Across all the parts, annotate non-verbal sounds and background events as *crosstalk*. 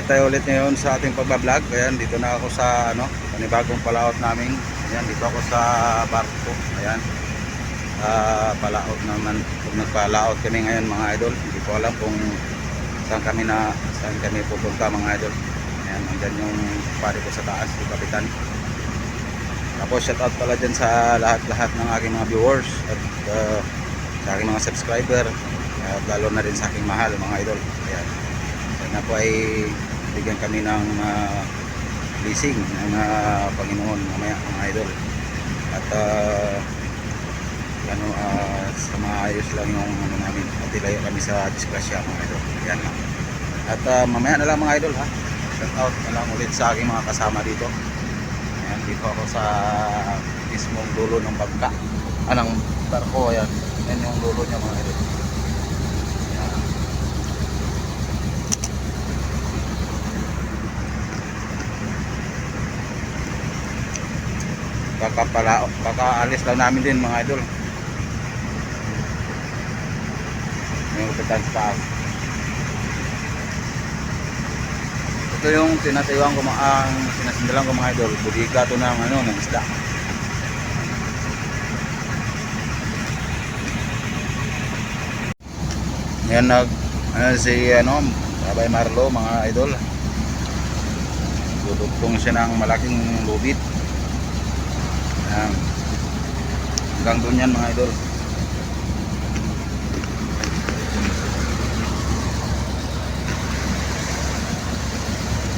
update tayo ulit ngayon sa ating pagbablog. Ayan, dito na ako sa ano, panibagong palaot namin. Ayan, dito ako sa barko. Ayan. Ah, palaot naman. Pag nagpalaot kami ngayon mga idol, hindi ko alam kung saan kami na saan kami pupunta mga idol. Ayan, andyan yung pare ko sa taas, yung kapitan. Tapos shoutout pala dyan sa lahat-lahat ng aking mga viewers at ah, sa aking mga subscriber at lalo na rin sa aking mahal mga idol. Ayan. Sana po ay bigyan kami ng ah, blessing ng ah, Panginoon mamaya mga idol. At uh, ano, ah, sa maayos lang yung ano namin. At ilayo kami sa disgrasya mga idol. Ayan lang. At ah, mamaya na lang mga idol ha. Shout out na lang ulit sa aking mga kasama dito. Ayan, dito ako sa mismong dulo ng bangka. Anong barko, ayan. Yan yung dulo niya mga idol. Kakapala, kakaalis lang namin din mga idol. Yung kapitan sa taas. Ito yung tinatayuan ko ang sinasindalan ko mga idol. Budiga to ng ano, ng isda. Yan nag ano, si ano, Babay Marlo mga idol. Dudugtong siya ng malaking lubid. Yan. Hanggang doon yan mga idol.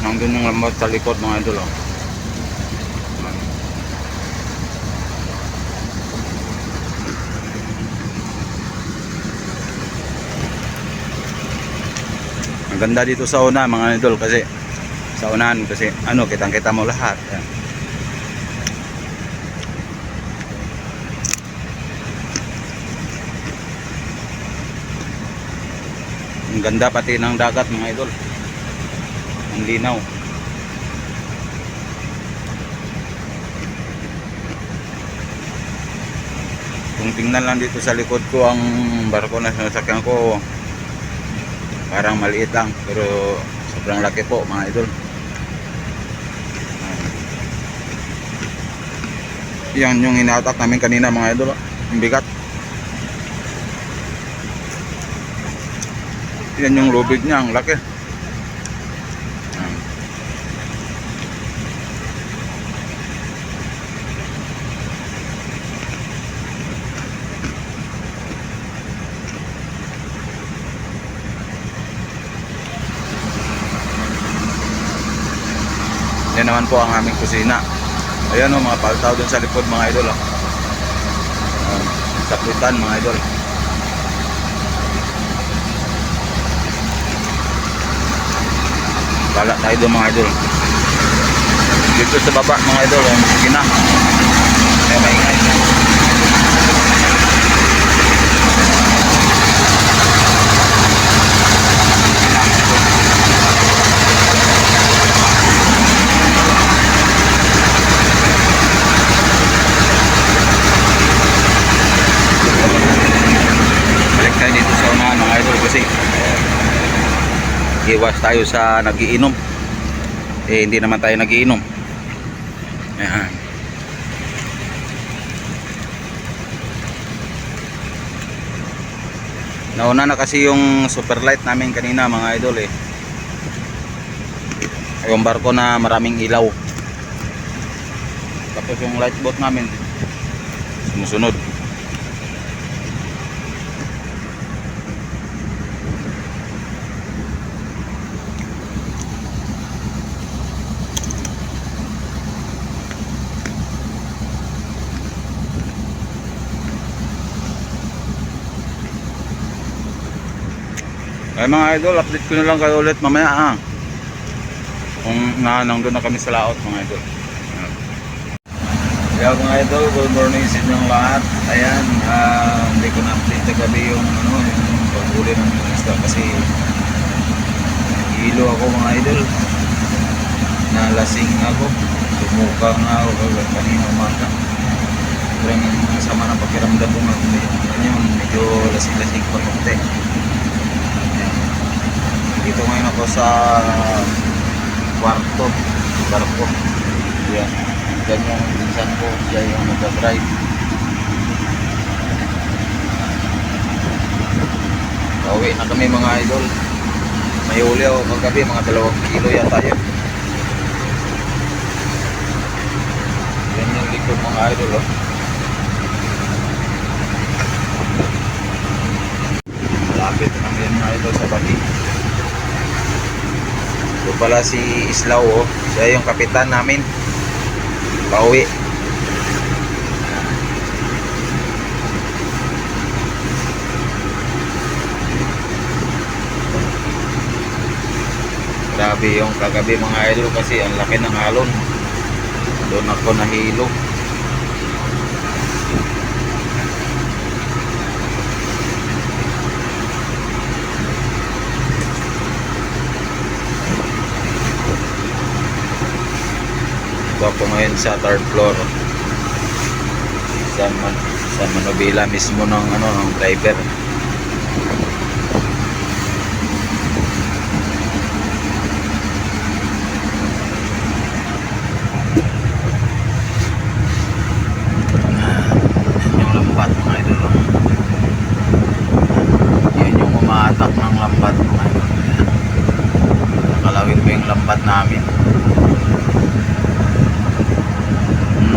Nandun yung lambat sa likod mga idol. Oh. Ang ganda dito sa una mga idol kasi sa unahan kasi ano kitang kita mo lahat. Yan. Ganda pati ng dagat mga idol. Ang linaw. Kung tingnan lang dito sa likod ko ang barko na sinasakyan ko parang maliit lang pero sobrang laki po mga idol. Yan yung inatak namin kanina mga idol. Ang bigat. Yan yung lubid niya, ang laki. Yan. Naman po ang aming kusina. Ayan o, mga paltaw dun sa likod mga idol. Oh. Saplitan mga idol. Bala tayo doon mga idol. Dito sa baba mga idol, ang kusina. Ay, maingay. Balik tayo dito sa unahan mga idol kasi iwas tayo sa nagiinom. Eh hindi naman tayo nagiinom. Ayan. nauna na kasi yung super light namin kanina mga idol eh. Yung barko na maraming ilaw. Tapos yung light boat namin sumusunod Ay mga idol, update ko na lang kayo ulit mamaya ha. Kung na nandun na kami sa laot mga idol. Kaya mga idol, good morning sa inyong lahat. Ayan, ah, hindi ko na update na gabi yung ano, yung paghuli ng isda kasi hilo ako mga idol. Nalasing ako. Tumuka nga ako kanina umaga. Sobrang sama ng pakiramdam ko nga. Yun, medyo lasing-lasing pa konti. Dito ngayon ako sa kwarto. Barko. Yan. Yan yung pinsan ko. Siya yung nag-drive. Pauwi na kami mga idol. May huli ako kagabi. Mga dalawang kilo yata yun. Yan yung likod mga idol. Oh. Malapit lang yan mga idol sa bagi. Ito pala si Islaw oh. Siya yung kapitan namin. Pauwi. Grabe yung kagabi mga idol kasi ang laki ng alon. Doon ako nahilo. Ito ako ngayon sa third floor. Sa, man, sa Manobila mismo ng ano ng driver. Lambat oh. Idol. Nakalawin mo yung lambat namin.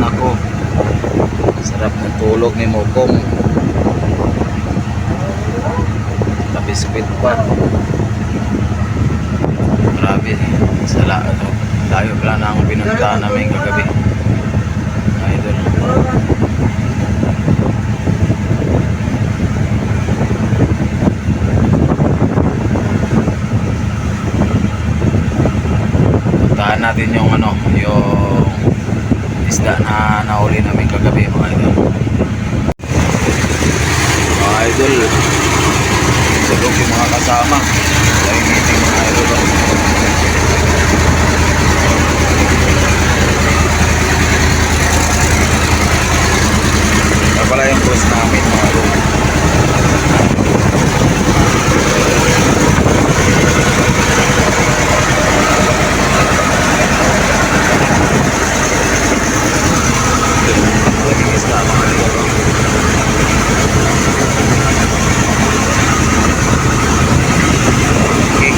Nako. Sarap ng tulog ni Mokong. Tabi-squid pa. Grabe. Sala, ano, layo pala na ang pinuntahan namin kagabi. Idol. Natin yung ano, isda na nahuli namin kagabi mga idol. Mga idol, sabog yung mga kasama. Dahil meeting mga idol. oh. Kaya pala yung boss namin mga idol. Daming isda mga idol. oh. Okay.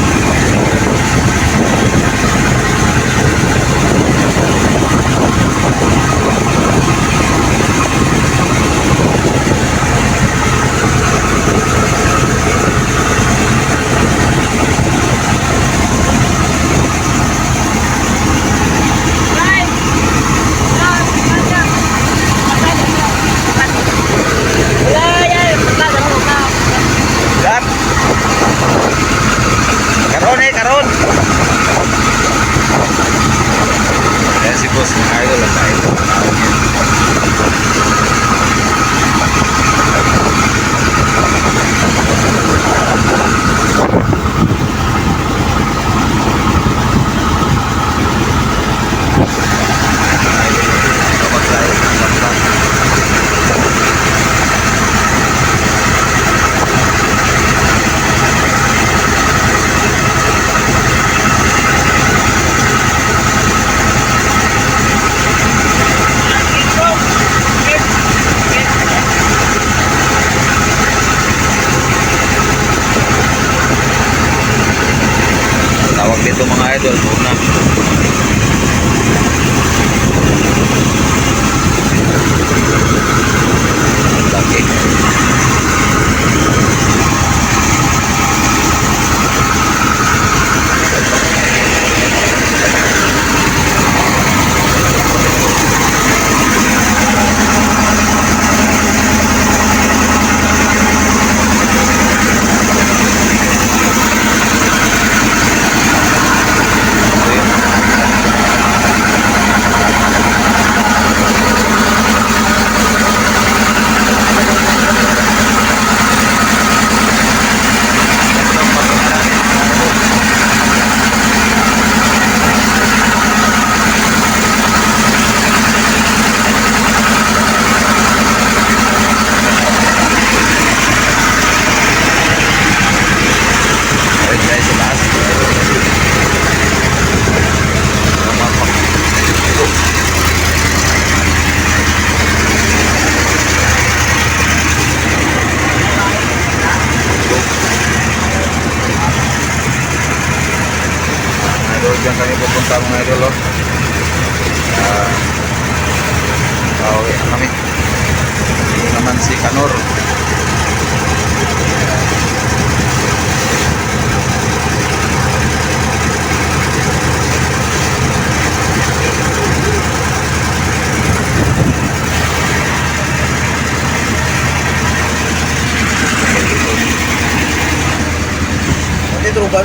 Gap. Karon eh, karon. Mga idol at tayo. Dito mga idol, muna. Dyan kami pupunta mga idol oh. Ah, pauwi na kami. Ito naman si Kanor.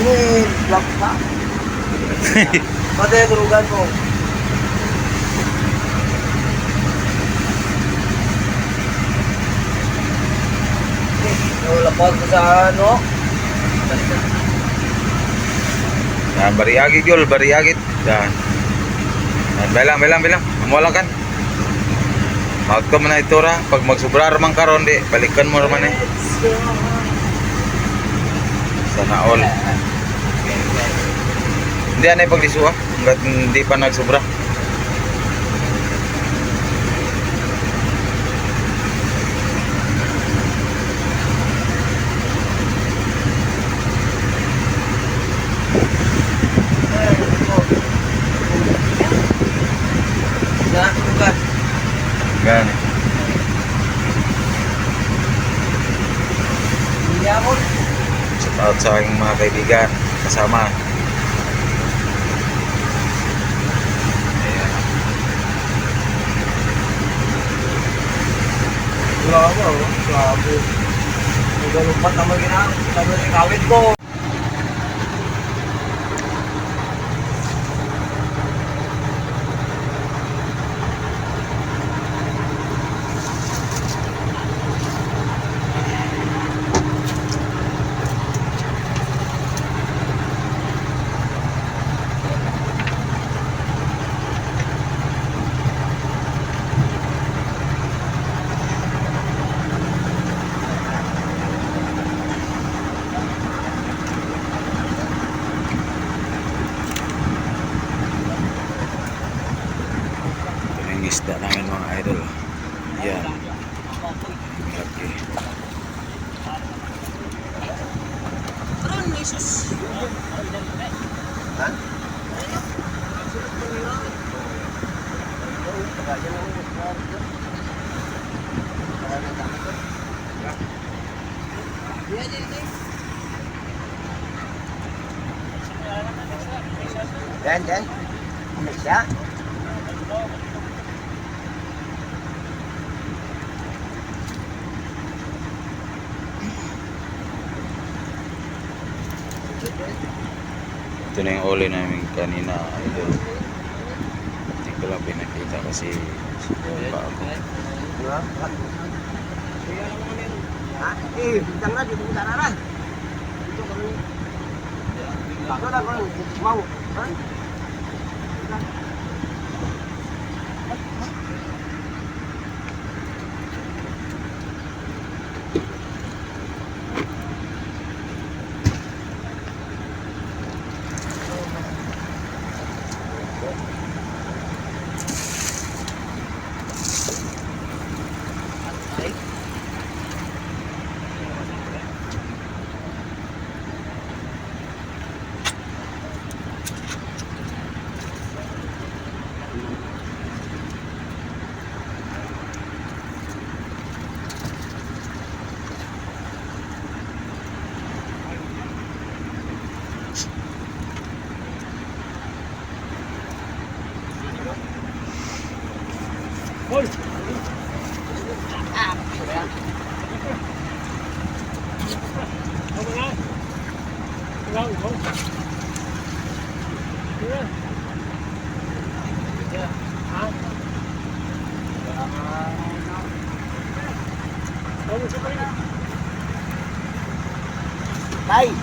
Mo, vlog pa. *laughs* Pati turugan mo. Nalapag ko sa ano. Yan, bariagit yun, bariagit. Yan. Yan, belang, belang, belang. Amulang kan. Maut ko man na ito ra. Pag magsubra raman karon di, balikan mo raman eh. Sana all. Hindi anay paglisuha. Hanggat hindi pa nagsubra. Na, turugan. Gan. Hindi ako. Shout out sa aking mga kaibigan. Kasama. Grabe, oh. Grabe. May ganun pa naman ginagawa. Sabi kawit ko. Isda namin mga idol. Yan. Laki. Yan, yan. Ano siya? Ito na yung uli namin kanina idol. Hindi ko lang pinakita kasi siguro pa ako. Eh, bintang na, dito kita na Dito kami. Bago na ko, mau. Ha? đây.